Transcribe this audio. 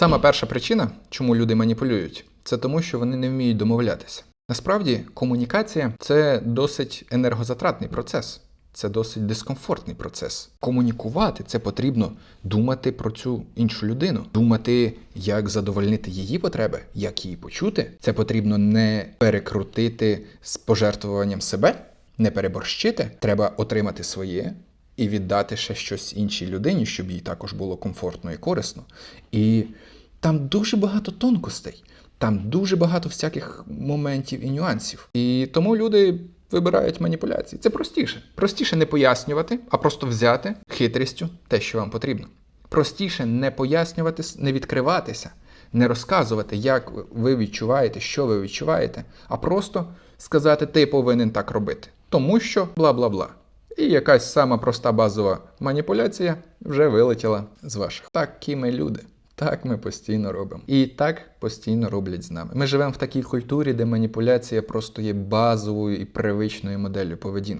Сама перша причина, чому люди маніпулюють, це тому, що вони не вміють домовлятися. Насправді, комунікація це досить енергозатратний процес. Це досить дискомфортний процес. Комунікувати це потрібно думати про цю іншу людину, думати, як задовольнити її потреби, як її почути. Це потрібно не перекрутити з пожертвуванням себе, не переборщити. Треба отримати своє і віддати ще щось іншій людині, щоб їй також було комфортно і корисно. І там дуже багато тонкостей, там дуже багато всяких моментів і нюансів. І тому люди вибирають маніпуляції. Це простіше. Простіше не пояснювати, а просто взяти хитрістю те, що вам потрібно. Простіше не пояснювати, не відкриватися, не розказувати, як ви відчуваєте, що ви відчуваєте, а просто сказати, ти повинен так робити. Тому що бла бла бла. І якась сама проста базова маніпуляція вже вилетіла з ваших. Такі ми люди. Так ми постійно робимо. І так постійно роблять з нами. Ми живемо в такій культурі, де маніпуляція просто є базовою і привичною моделлю поведінки.